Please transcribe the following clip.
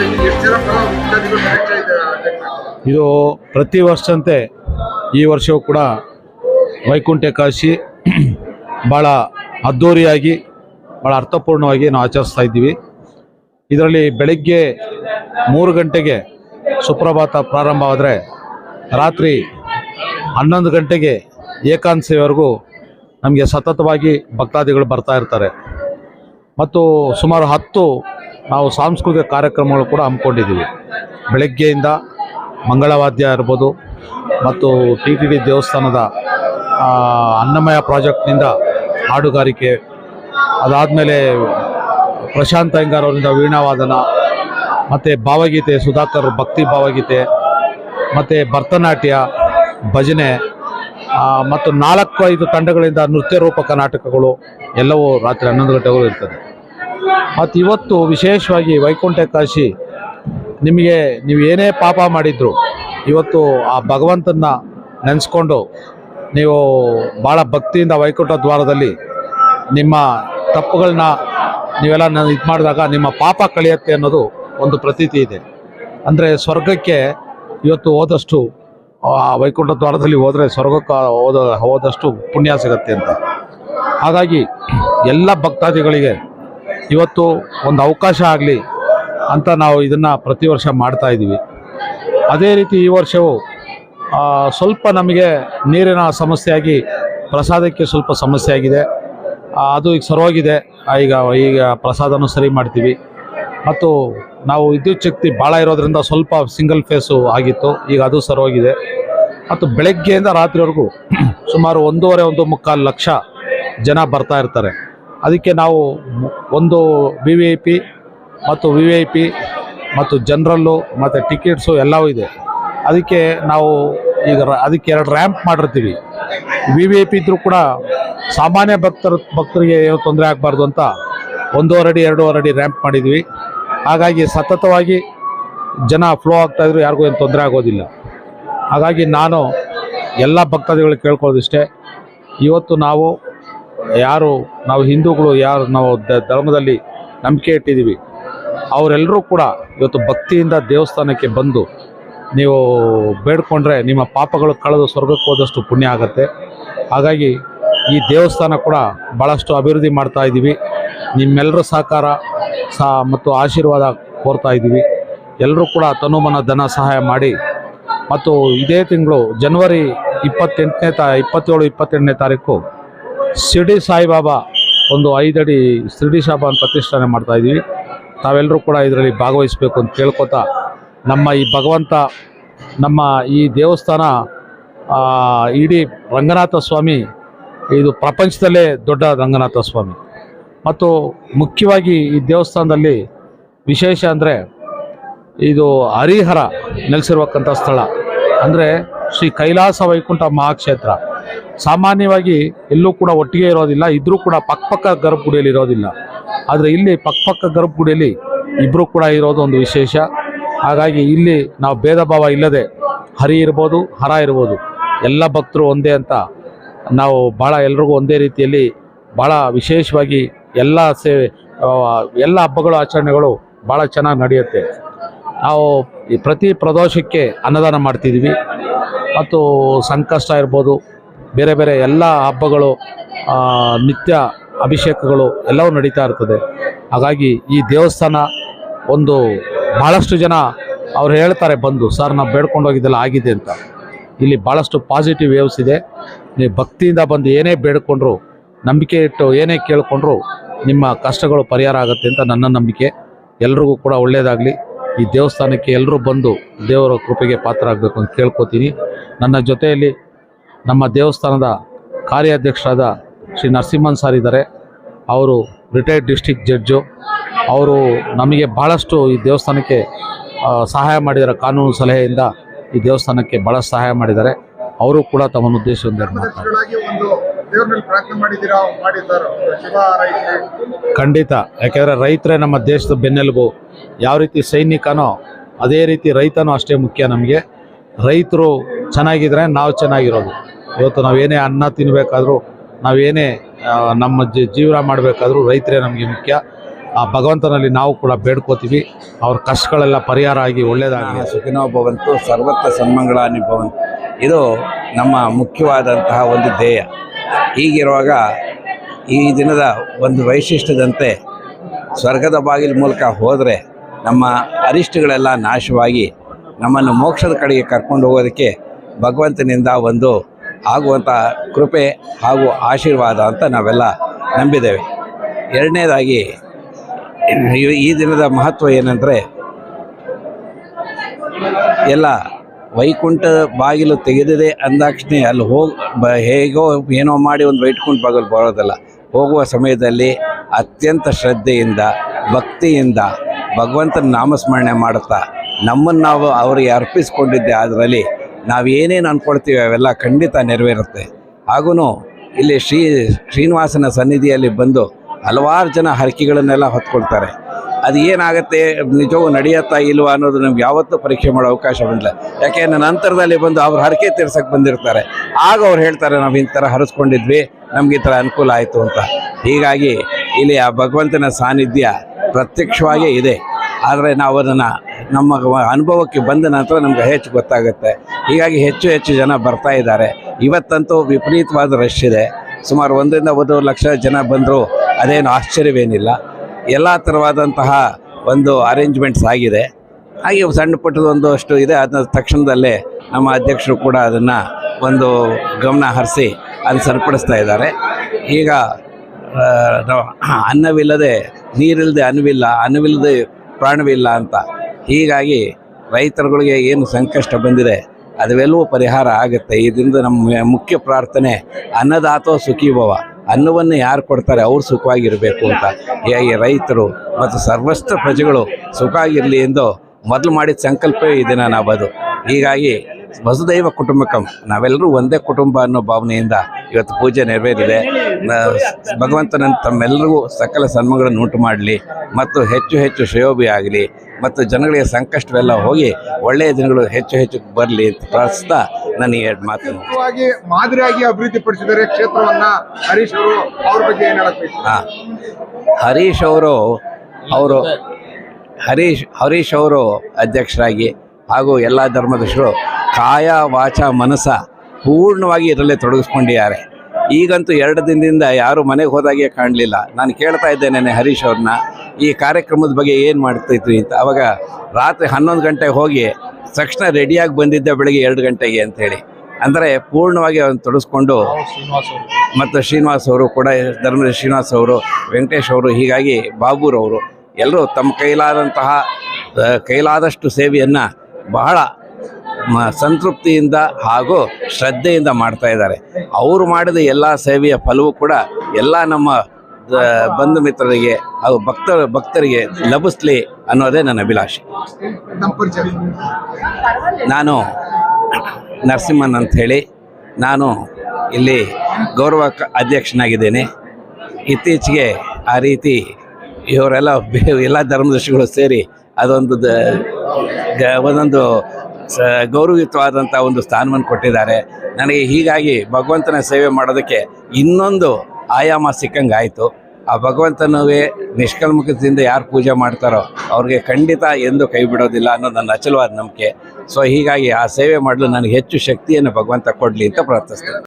ಇದೆ ಪ್ರತಿ ವರ್ಷಂತೆ ಈ ವರ್ಷವೂ ಕೂಡ ವೈಕುಂಠ ಕಾಶಿ ಭಾಳ ಅದ್ಧೂರಿಯಾಗಿ ಭಾಳ ಅರ್ಥಪೂರ್ಣವಾಗಿ ನಾವು ಆಚರಿಸ್ತಾ ಇದ್ದೀವಿ. ಇದರಲ್ಲಿ ಬೆಳಗ್ಗೆ ಮೂರು ಗಂಟೆಗೆ ಸುಪ್ರಭಾತ ಪ್ರಾರಂಭ ಆದರೆ ರಾತ್ರಿ ಹನ್ನೊಂದು ಗಂಟೆಗೆ ಏಕಾಂಶವರೆಗೂ ನಮಗೆ ಸತತವಾಗಿ ಭಕ್ತಾದಿಗಳು ಬರ್ತಾ ಇರ್ತಾರೆ. ಮತ್ತು ಸುಮಾರು ಹತ್ತು ನಾವು ಸಾಂಸ್ಕೃತಿಕ ಕಾರ್ಯಕ್ರಮಗಳು ಕೂಡ ಹಮ್ಮಿಕೊಂಡಿದ್ದೀವಿ. ಬೆಳಗ್ಗೆಯಿಂದ ಮಂಗಳವಾದ್ಯ ಇರ್ಬೋದು ಮತ್ತು ಟಿ ಟಿ ಡಿ ದೇವಸ್ಥಾನದ ಅನ್ನಮಯ ಪ್ರಾಜೆಕ್ಟ್ನಿಂದ ಹಾಡುಗಾರಿಕೆ, ಅದಾದಮೇಲೆ ಪ್ರಶಾಂತ್ ಅಯ್ಯಂಗಾರ್ ಅವರಿಂದ ವೀಣಾವಾದನ, ಮತ್ತು ಭಾವಗೀತೆ, ಸುಧಾಕರ್ ಭಕ್ತಿ ಭಾವಗೀತೆ, ಮತ್ತು ಭರತನಾಟ್ಯ ಭಜನೆ ಮತ್ತು ನಾಲ್ಕು ಐದು ತಂಡಗಳಿಂದ ನೃತ್ಯ ರೂಪಕ ನಾಟಕಗಳು ಎಲ್ಲವೂ ರಾತ್ರಿ ಹನ್ನೊಂದು ಗಂಟೆಗಳು ಇರ್ತದೆ. ಮತ್ತು ಇವತ್ತು ವಿಶೇಷವಾಗಿ ವೈಕುಂಠ ಕಾಶಿ, ನಿಮಗೆ ನೀವು ಏನೇ ಪಾಪ ಮಾಡಿದ್ರು, ಇವತ್ತು ಆ ಭಗವಂತನ ನೆನೆಸ್ಕೊಂಡು ನೀವು ಭಾಳ ಭಕ್ತಿಯಿಂದ ವೈಕುಂಠ ದ್ವಾರದಲ್ಲಿ ನಿಮ್ಮ ತಪ್ಪುಗಳನ್ನ ನೀವೆಲ್ಲ ಇದು ಮಾಡಿದಾಗ ನಿಮ್ಮ ಪಾಪ ಕಳೆಯುತ್ತೆ ಅನ್ನೋದು ಒಂದು ಪ್ರತೀತಿ ಇದೆ. ಅಂದರೆ ಸ್ವರ್ಗಕ್ಕೆ ಇವತ್ತು ಹೋದಷ್ಟು, ಆ ವೈಕುಂಠ ದ್ವಾರದಲ್ಲಿ ಹೋದರೆ ಸ್ವರ್ಗಕ್ಕೆ ಹೋದ ಹೋದಷ್ಟು ಪುಣ್ಯ ಸಿಗತ್ತೆ ಅಂತ. ಹಾಗಾಗಿ ಎಲ್ಲ ಭಕ್ತಾದಿಗಳಿಗೆ ಇವತ್ತು ಒಂದು ಅವಕಾಶ ಆಗಲಿ ಅಂತ ನಾವು ಇದನ್ನು ಪ್ರತಿ ವರ್ಷ ಮಾಡ್ತಾ ಇದ್ದೀವಿ ಅದೇ ರೀತಿ ಈ ವರ್ಷವೂ ಸ್ವಲ್ಪ ನಮಗೆ ನೀರಿನ ಸಮಸ್ಯೆಯಾಗಿ, ಪ್ರಸಾದಕ್ಕೆ ಸ್ವಲ್ಪ ಸಮಸ್ಯೆ ಆಗಿದೆ ಅದು ಈಗ ಸರೋಗಿದೆ. ಈಗ ಈಗ ಪ್ರಸಾದನೂ ಸರಿ ಮಾಡ್ತೀವಿ. ಮತ್ತು ನಾವು ವಿದ್ಯುತ್ ಶಕ್ತಿ ಭಾಳ ಇರೋದರಿಂದ ಸ್ವಲ್ಪ ಸಿಂಗಲ್ ಫೇಸು ಆಗಿತ್ತು. ಈಗ ಅದು ಸರೋಗಿದೆ. ಮತ್ತು ಬೆಳಗ್ಗೆಯಿಂದ ರಾತ್ರಿವರೆಗೂ ಸುಮಾರು ಒಂದೂವರೆ, ಒಂದು ಮುಕ್ಕಾಲು ಲಕ್ಷ ಜನ ಬರ್ತಾ ಇರ್ತಾರೆ. ಅದಕ್ಕೆ ನಾವು ಒಂದು ವಿ ವಿ ಐ ಪಿ ಮತ್ತು ವಿ ವಿ ಐ ಪಿ ಮತ್ತು ಜನರಲ್ಲು ಮತ್ತು ಟಿಕೆಟ್ಸು ಎಲ್ಲವೂ ಇದೆ. ಅದಕ್ಕೆ ನಾವು ಈಗ ಅದಕ್ಕೆ ಎರಡು ರ್ಯಾಂಪ್ ಮಾಡಿರ್ತೀವಿ. ವಿ ವಿ ಐ ಪಿ ಇದ್ರೂ ಕೂಡ ಸಾಮಾನ್ಯ ಭಕ್ತರ, ಭಕ್ತರಿಗೆ ಏನು ತೊಂದರೆ ಆಗಬಾರ್ದು ಅಂತ ಒಂದೂವರೆ ಅಡಿ, ಎರಡೂವರೆ ಅಡಿ ರ್ಯಾಂಪ್ ಮಾಡಿದ್ವಿ. ಹಾಗಾಗಿ ಸತತವಾಗಿ ಜನ ಫ್ಲೋ ಆಗ್ತಾಯಿದ್ರು ಯಾರಿಗೂ ಏನು ತೊಂದರೆ ಆಗೋದಿಲ್ಲ. ಹಾಗಾಗಿ ನಾನು ಎಲ್ಲ ಭಕ್ತಾದಿಗಳಿಗೆ ಕೇಳ್ಕೊಳ್ಳೋದಿಷ್ಟೇ. ಇವತ್ತು ನಾವು ಯಾರು ನಾವು ಹಿಂದೂಗಳು, ಯಾರು ನಾವು ಧರ್ಮದಲ್ಲಿ ನಂಬಿಕೆ ಇಟ್ಟಿದ್ದೀವಿ, ಅವರೆಲ್ಲರೂ ಕೂಡ ಇವತ್ತು ಭಕ್ತಿಯಿಂದ ದೇವಸ್ಥಾನಕ್ಕೆ ಬಂದು ನೀವು ಬೇಡ್ಕೊಂಡ್ರೆ ನಿಮ್ಮ ಪಾಪಗಳು ಕಳೆದು ಸ್ವರ್ಗಕ್ಕೆ ಹೋದಷ್ಟು ಪುಣ್ಯ ಆಗುತ್ತೆ. ಹಾಗಾಗಿ ಈ ದೇವಸ್ಥಾನ ಕೂಡ ಭಾಳಷ್ಟು ಅಭಿವೃದ್ಧಿ ಮಾಡ್ತಾ ಇದ್ದೀವಿ. ನಿಮ್ಮೆಲ್ಲರ ಸಹಕಾರ ಸಹ ಮತ್ತು ಆಶೀರ್ವಾದ ಕೋರ್ತಾ ಇದ್ದೀವಿ. ಎಲ್ಲರೂ ಕೂಡ ತನುಮನ ಧನ ಸಹಾಯ ಮಾಡಿ ಮತ್ತು ಇದೇ ತಿಂಗಳು ಜನವರಿ ಇಪ್ಪತ್ತೆಂಟನೇ ತಾ ಇಪ್ಪತ್ತೇಳು, ಇಪ್ಪತ್ತೆಂಟನೇ ತಾರೀಕು ಶಿರ್ಡಿ ಸಾಯಿಬಾಬಾ ಒಂದು ಐದಡಿ ಶಿರ್ಡಿ ಸಾಬಾನ್ ಪ್ರತಿಷ್ಠಾನೆ ಮಾಡ್ತಾ ಇದ್ದೀವಿ. ತಾವೆಲ್ಲರೂ ಕೂಡ ಇದರಲ್ಲಿ ಭಾಗವಹಿಸಬೇಕು ಅಂತ ಕೇಳ್ಕೊತಾ ನಮ್ಮ ಈ ಭಗವಂತ, ನಮ್ಮ ಈ ದೇವಸ್ಥಾನ ಇಡೀ ರಂಗನಾಥ ಸ್ವಾಮಿ, ಇದು ಪ್ರಪಂಚದಲ್ಲೇ ದೊಡ್ಡ ರಂಗನಾಥ ಸ್ವಾಮಿ. ಮತ್ತು ಮುಖ್ಯವಾಗಿ ಈ ದೇವಸ್ಥಾನದಲ್ಲಿ ವಿಶೇಷ ಅಂದರೆ ಇದು ಹರಿಹರ ನೆಲೆಸಿರುವಕ್ಕಂಥ ಸ್ಥಳ. ಅಂದರೆ ಶ್ರೀ ಕೈಲಾಸ ವೈಕುಂಠ ಮಹಾಕ್ಷೇತ್ರ. ಸಾಮಾನ್ಯವಾಗಿ ಎಲ್ಲೂ ಕೂಡ ಒಟ್ಟಿಗೆ ಇರೋದಿಲ್ಲ, ಇದ್ರೂ ಕೂಡ ಪಕ್ಕಪಕ್ಕ ಗರ್ಭಗುಡಿಯಲ್ಲಿ ಇರೋದಿಲ್ಲ. ಆದರೆ ಇಲ್ಲಿ ಪಕ್ಕಪಕ್ಕ ಗರ್ಭಗುಡಿಯಲ್ಲಿ ಇಬ್ಬರು ಕೂಡ ಇರೋದು ಒಂದು ವಿಶೇಷ. ಹಾಗಾಗಿ ಇಲ್ಲಿ ನಾವು ಭೇದ ಭಾವ ಇಲ್ಲದೆ ಹರಿ ಇರ್ಬೋದು, ಹರ ಇರ್ಬೋದು. ಎಲ್ಲ ಭಕ್ತರು ಒಂದೇ ಅಂತ ನಾವು ಭಾಳ ಎಲ್ರಿಗೂ ಒಂದೇ ರೀತಿಯಲ್ಲಿ ಭಾಳ ವಿಶೇಷವಾಗಿ ಎಲ್ಲ ಸೇವೆ ಎಲ್ಲ ಹಬ್ಬಗಳು, ಆಚರಣೆಗಳು ಭಾಳ ಚೆನ್ನಾಗಿ ನಡೆಯುತ್ತೆ. ನಾವು ಪ್ರತಿ ಪ್ರದೋಷಕ್ಕೆ ಅನ್ನದಾನ ಮಾಡ್ತಿದ್ವಿ ಮತ್ತು ಸಂಕಷ್ಟ ಇರ್ಬೋದು ಬೇರೆ ಬೇರೆ ಎಲ್ಲ ಹಬ್ಬಗಳು ನಿತ್ಯ ಅಭಿಷೇಕಗಳು ಎಲ್ಲವೂ ನಡೀತಾ ಇರ್ತದೆ. ಹಾಗಾಗಿ ಈ ದೇವಸ್ಥಾನ ಒಂದು ಭಾಳಷ್ಟು ಜನ ಅವ್ರು ಹೇಳ್ತಾರೆ ಬಂದು, ಸರ್, ನಾವು ಬೇಡ್ಕೊಂಡು ಹೋಗಿದ್ದೆಲ್ಲ ಆಗಿದೆ ಅಂತ. ಇಲ್ಲಿ ಭಾಳಷ್ಟು ಪಾಸಿಟಿವ್ ವೇವ್ಸ್ ಇದೆ. ನೀವು ಭಕ್ತಿಯಿಂದ ಬಂದು ಏನೇ ಬೇಡ್ಕೊಂಡ್ರು, ನಂಬಿಕೆ ಇಟ್ಟು ಏನೇ ಕೇಳಿಕೊಂಡ್ರು ನಿಮ್ಮ ಕಷ್ಟಗಳು ಪರಿಹಾರ ಆಗುತ್ತೆ ಅಂತ ನನ್ನ ನಂಬಿಕೆ. ಎಲ್ರಿಗೂ ಕೂಡ ಒಳ್ಳೆಯದಾಗಲಿ ಈ ದೇವಸ್ಥಾನಕ್ಕೆ ಎಲ್ಲರೂ ಬಂದು ದೇವರ ಕೃಪೆಗೆ ಪಾತ್ರ ಆಗಬೇಕು ಅಂತ ಕೇಳ್ಕೊತೀನಿ. ನನ್ನ ಜೊತೆಯಲ್ಲಿ ನಮ್ಮ ದೇವಸ್ಥಾನದ ಕಾರ್ಯಾಧ್ಯಕ್ಷರಾದ ಶ್ರೀ ನರಸಿಂಹನ್ ಸರ್ ಇದ್ದಾರೆ. ಅವರು ರಿಟೈರ್ಡ್ ಡಿಸ್ಟಿಕ್ ಜಡ್ಜು ಅವರು ನಮಗೆ ಭಾಳಷ್ಟು ಈ ದೇವಸ್ಥಾನಕ್ಕೆ ಸಹಾಯ ಮಾಡಿದ್ದಾರೆ ಕಾನೂನು ಸಲಹೆಯಿಂದ ಈ ದೇವಸ್ಥಾನಕ್ಕೆ ಭಾಳ ಸಹಾಯ ಮಾಡಿದ್ದಾರೆ. ಅವರು ಕೂಡ ತಮ್ಮ ಉದ್ದೇಶದಿಂದ ರೈತರು. ಖಂಡಿತ. ಯಾಕೆಂದರೆ ರೈತರೇ ನಮ್ಮ ದೇಶದ ಬೆನ್ನೆಲುಬು. ಯಾವ ರೀತಿ ಸೈನಿಕನೋ ಅದೇ ರೀತಿ ರೈತನೋ ಅಷ್ಟೇ ಮುಖ್ಯ ನಮಗೆ. ರೈತರು ಚೆನ್ನಾಗಿದ್ರೆ ನಾವು ಚೆನ್ನಾಗಿರೋದು. ಇವತ್ತು ನಾವೇನೇ ಅನ್ನ ತಿನ್ನಬೇಕಾದ್ರೂ ನಾವೇನೇ ನಮ್ಮ ಜೀವನ ಮಾಡಬೇಕಾದ್ರೂ ರೈತರೇ ನಮಗೆ ಮುಖ್ಯ. ಆ, ಭಗವಂತನಲ್ಲಿ ನಾವು ಕೂಡ ಬೇಡ್ಕೋತೀವಿ. ಅವ್ರ ಕಷ್ಟಗಳೆಲ್ಲ ಪರಿಹಾರ ಆಗಿ ಒಳ್ಳೆಯದಾಗಲಿ ಸುಖಿನೋ ಭವಂತು, ಸರ್ವತ್ರ ಸನ್ಮಂಗಳಾನಿ ಭವಂತು. ಇದು ನಮ್ಮ ಮುಖ್ಯವಾದಂತಹ ಒಂದು ಧ್ಯೇಯ. ಹೀಗಿರುವಾಗ ಈ ದಿನದ ಒಂದು ವೈಶಿಷ್ಟ್ಯದಂತೆ ಸ್ವರ್ಗದ ಬಾಗಿಲ ಮೂಲಕ ಹೋದರೆ ನಮ್ಮ ಅರಿಷ್ಟಗಳೆಲ್ಲ ನಾಶವಾಗಿ ನಮ್ಮನ್ನು ಮೋಕ್ಷದ ಕಡೆಗೆ ಕರ್ಕೊಂಡು ಹೋಗೋದಕ್ಕೆ ಭಗವಂತನಿಂದ ಒಂದು ಆಗುವಂಥ ಕೃಪೆ ಹಾಗೂ ಆಶೀರ್ವಾದ ಅಂತ ನಾವೆಲ್ಲ ನಂಬಿದ್ದೇವೆ. ಎರಡನೇದಾಗಿ, ಈ- ದಿನದ ಮಹತ್ವ ಏನಂದರೆ, ಎಲ್ಲ ವೈಕುಂಠ ಬಾಗಿಲು ತೆಗೆದಿದೆ ಅಂದಾಕ್ಷಣೆ ಅಲ್ಲಿ ಹೋಗಿ, ಬ, ಹೇಗೋ ಏನೋ ಮಾಡಿ ಒಂದು ವೈಕುಂಠ ಬಾಗಿಲು ಬರೋದಲ್ಲ. ಹೋಗುವ ಸಮಯದಲ್ಲಿ ಅತ್ಯಂತ ಶ್ರದ್ಧೆಯಿಂದ, ಭಕ್ತಿಯಿಂದ ಭಗವಂತನ ನಾಮಸ್ಮರಣೆ ಮಾಡುತ್ತಾ, ನಮ್ಮನ್ನು ನಾವು ಅವರಿಗೆ ಅರ್ಪಿಸಿಕೊಂಡಿದ್ದೆ ಅದರಲ್ಲಿ ನಾವು ಏನೇನು ಅಂದ್ಕೊಳ್ತೀವಿ ಅವೆಲ್ಲ ಖಂಡಿತ ನೆರವೇರುತ್ತೆ. ಹಾಗೂ ಇಲ್ಲಿ ಶ್ರೀ, ಶ್ರೀನಿವಾಸನ ಸನ್ನಿಧಿಯಲ್ಲಿ ಬಂದು ಹಲವಾರು ಜನ ಹರಕೆಗಳನ್ನೆಲ್ಲ ಹೊತ್ಕೊಳ್ತಾರೆ. ಅದು ಏನಾಗುತ್ತೆ, ನಿಜವೂ ನಡೆಯುತ್ತಾ ಇಲ್ವಾ ಅನ್ನೋದು ನಮ್ಗೆ ಯಾವತ್ತೂ ಪರೀಕ್ಷೆ ಮಾಡೋ ಅವಕಾಶ ಬಂದಿಲ್ಲ. ನನ್ನ ನಂತರದಲ್ಲಿ ಬಂದು ಅವ್ರು ಹರಕೆ ತೀರ್ಸಕ್ಕೆ ಬಂದಿರ್ತಾರೆ. ಆಗ ಅವ್ರು ಹೇಳ್ತಾರೆ, ನಾವು ಈ ಥರ ಹರಿಸ್ಕೊಂಡಿದ್ವಿ, ನಮ್ಗೆ ಈ ಥರ ಅನುಕೂಲ ಆಯಿತು ಅಂತ. ಹೀಗಾಗಿ ಇಲ್ಲಿ ಆ ಭಗವಂತನ ಸಾನ್ನಿಧ್ಯ ಪ್ರತ್ಯಕ್ಷವಾಗೇ ಇದೆ. ಆದರೆ ನಾವು ಅದನ್ನು ನಮ್ಮ ಅನುಭವಕ್ಕೆ ಬಂದ ನಂತರ ನಮ್ಗೆ ಹೆಚ್ಚು ಗೊತ್ತಾಗುತ್ತೆ. ಹೀಗಾಗಿ ಹೆಚ್ಚು ಹೆಚ್ಚು ಜನ ಬರ್ತಾ ಇದ್ದಾರೆ. ಇವತ್ತಂತೂ ವಿಪರೀತವಾದ ರಶ್ ಇದೆ. ಸುಮಾರು ಒಂದರಿಂದ ಒಂದು ಲಕ್ಷ ಜನ ಬಂದರೂ. ಅದೇನು ಆಶ್ಚರ್ಯವೇನಿಲ್ಲ. ಎಲ್ಲ ಥರವಾದಂತಹ ಒಂದು ಅರೇಂಜ್ಮೆಂಟ್ಸ್ ಆಗಿದೆ. ಹಾಗೆ ಸಣ್ಣ ಪುಟ್ಟದ ಒಂದು ಅಷ್ಟು ಇದೆ. ಅದನ್ನ ತಕ್ಷಣದಲ್ಲೇ ನಮ್ಮ ಅಧ್ಯಕ್ಷರು ಕೂಡ ಅದನ್ನು ಒಂದು ಗಮನ ಹರಿಸಿ ಅಲ್ಲಿ ಸರಿಪಡಿಸ್ತಾ ಇದ್ದಾರೆ. ಈಗ ಅನ್ನವಿಲ್ಲದೆ ನೀರಿಲ್ಲದೆ ಅನ್ನವಿಲ್ಲ, ಅನ್ನವಿಲ್ಲದೆ ಪ್ರಾಣವಿಲ್ಲ ಅಂತ ಹೀಗಾಗಿ ರೈತರುಗಳಿಗೆ ಏನು ಸಂಕಷ್ಟ ಬಂದಿದೆ, ಅದವೆಲ್ಲವೂ ಪರಿಹಾರ ಆಗುತ್ತೆ. ಇದರಿಂದ ನಮ್ಮ ಮುಖ್ಯ ಪ್ರಾರ್ಥನೆ ಅನ್ನದಾತೋ ಸುಖಿ ಭವ. ಅನ್ನವನ್ನು ಯಾರು ಕೊಡ್ತಾರೆ ಅವ್ರು ಸುಖವಾಗಿರಬೇಕು ಅಂತ. ಹೀಗಾಗಿ ರೈತರು ಮತ್ತು ಸರ್ವಸ್ತ್ರ ಪ್ರಜೆಗಳು ಸುಖವಾಗಿರಲಿ ಎಂದು ಮೊದಲು ಮಾಡಿದ ಸಂಕಲ್ಪವೇ ಇದೆ ನಾನು ಅದು ಹೀಗಾಗಿ ವಸುದೈವ ಕುಟುಂಬಕಂ, ನಾವೆಲ್ಲರೂ ಒಂದೇ ಕುಟುಂಬ ಅನ್ನೋ ಭಾವನೆಯಿಂದ ಇವತ್ತು ಪೂಜೆ ನೆರವೇರಿದೆ. ಭಗವಂತನನ್ನು ಭಗವಂತನ ತಮ್ಮೆಲ್ಲರಿಗೂ ಸಕಲ ಸನ್ಮಗಳನ್ನು ಉಂಟು ಮಾಡಲಿ ಮತ್ತು ಹೆಚ್ಚು ಹೆಚ್ಚು ಶ್ರೇಯೋಭಿ ಆಗಲಿ ಮತ್ತು ಜನಗಳಿಗೆ ಸಂಕಷ್ಟವೆಲ್ಲ ಹೋಗಿ ಒಳ್ಳೆಯ ದಿನಗಳು ಹೆಚ್ಚು ಹೆಚ್ಚು ಬರಲಿ ಅಂತ ಪ್ರಾರ್ಥಿಸ್ತಾ ನಾನು ಎರಡು ಮಾತು ಮಾದರಿಯಾಗಿ ಅಭಿವೃದ್ಧಿ ಪಡಿಸಿದರೆ ಕ್ಷೇತ್ರವನ್ನ ಹರೀಶ್ ಅವರು ಅವ್ರ ಬಗ್ಗೆ ಏನು? ಹಾಂ ಹರೀಶ್ ಅವರು ಅವರು ಹರೀಶ್ ಹರೀಶ್ ಅವರು ಅಧ್ಯಕ್ಷರಾಗಿ ಹಾಗೂ ಎಲ್ಲ ಧರ್ಮದಶರು ಕಾಯ ವಾಚ ಮನಸ ಪೂರ್ಣವಾಗಿ ಇದರಲ್ಲೇ ತೊಡಗಿಸ್ಕೊಂಡಿದ್ದಾರೆ ಈಗಂತೂ ಎರಡು ದಿನದಿಂದ ಯಾರು ಮನೆಗೆ ಹೋದಾಗೆ ಕಾಣಲಿಲ್ಲ. ನಾನು ಕೇಳ್ತಾ ಇದ್ದೇನೆ ಹರೀಶ್ ಅವ್ರನ್ನ, ಈ ಕಾರ್ಯಕ್ರಮದ ಬಗ್ಗೆ ಏನು ಮಾಡ್ತಿದ್ವಿ ಅಂತ. ಅವಾಗ ರಾತ್ರಿ ಹನ್ನೊಂದು ಗಂಟೆಗೆ ಹೋಗಿ ತಕ್ಷಣ ರೆಡಿಯಾಗಿ ಬಂದಿದ್ದೆ ಬೆಳಗ್ಗೆ ಎರಡು ಗಂಟೆಗೆ ಅಂತೇಳಿ ಅಂದರೆ ಪೂರ್ಣವಾಗಿ ಅವನು ತೊಡಸ್ಕೊಂಡು ಮತ್ತು ಶ್ರೀನಿವಾಸ್ ಅವರು ಕೂಡ ಧರ್ಮದ ಶ್ರೀನಿವಾಸ್ ಅವರು, ವೆಂಕಟೇಶ್ ಅವರು, ಹೀಗಾಗಿ ಬಾಬೂರವರು, ಎಲ್ಲರೂ ತಮ್ಮ ಕೈಲಾದಂತಹ ಕೈಲಾದಷ್ಟು ಸೇವೆಯನ್ನು ಬಹಳ ಸಂತೃಪ್ತಿಯಿಂದ ಹಾಗೂ ಶ್ರದ್ಧೆಯಿಂದ ಮಾಡ್ತಾ ಇದ್ದಾರೆ. ಅವರು ಮಾಡಿದ ಎಲ್ಲ ಸೇವೆಯ ಫಲವು ಕೂಡ ಎಲ್ಲ ನಮ್ಮ ಬಂಧು ಮಿತ್ರರಿಗೆ ಹಾಗೂ ಭಕ್ತ, ಭಕ್ತರಿಗೆ ಲಭಿಸ್ಲಿ ಅನ್ನೋದೇ ನನ್ನ ಅಭಿಲಾಷೆ. ನಾನು ನರಸಿಂಹನ್ ಅಂತ ಹೇಳಿ, ನಾನು ಇಲ್ಲಿ ಗೌರವ ಅಧ್ಯಕ್ಷನಾಗಿದ್ದೇನೆ. ಇತ್ತೀಚೆಗೆ ಆ ರೀತಿ ಇವರೆಲ್ಲ ಎಲ್ಲ ಧರ್ಮದರ್ಶಿಗಳು ಸೇರಿ ಅದೊಂದು ಒಂದೊಂದು ಸ ಗೌರವಯುತವಾದಂಥ ಒಂದು ಸ್ಥಾನವನ್ನು ಕೊಟ್ಟಿದ್ದಾರೆ. ನನಗೆ ಹೀಗಾಗಿ ಭಗವಂತನ ಸೇವೆ ಮಾಡೋದಕ್ಕೆ ಇನ್ನೊಂದು ಆಯಾಮ ಸಿಕ್ಕಂಗಾಯಿತು. ಆ ಭಗವಂತನವೇ ನಿಷ್ಕಲ್ಮುಖದಿಂದ ಯಾರು ಪೂಜೆ ಮಾಡ್ತಾರೋ ಅವ್ರಿಗೆ ಖಂಡಿತ ಎಂದು ಕೈ ಬಿಡೋದಿಲ್ಲ ಅನ್ನೋದು ನನ್ನ ಅಚಲವಾದ ನಂಬಿಕೆ. ಸೊ ಹೀಗಾಗಿ ಆ ಸೇವೆ ಮಾಡಲು ನನಗೆ ಹೆಚ್ಚು ಶಕ್ತಿಯನ್ನು ಭಗವಂತ ಕೊಡಲಿ ಅಂತ ಪ್ರಾರ್ಥಿಸ್ತೇನೆ.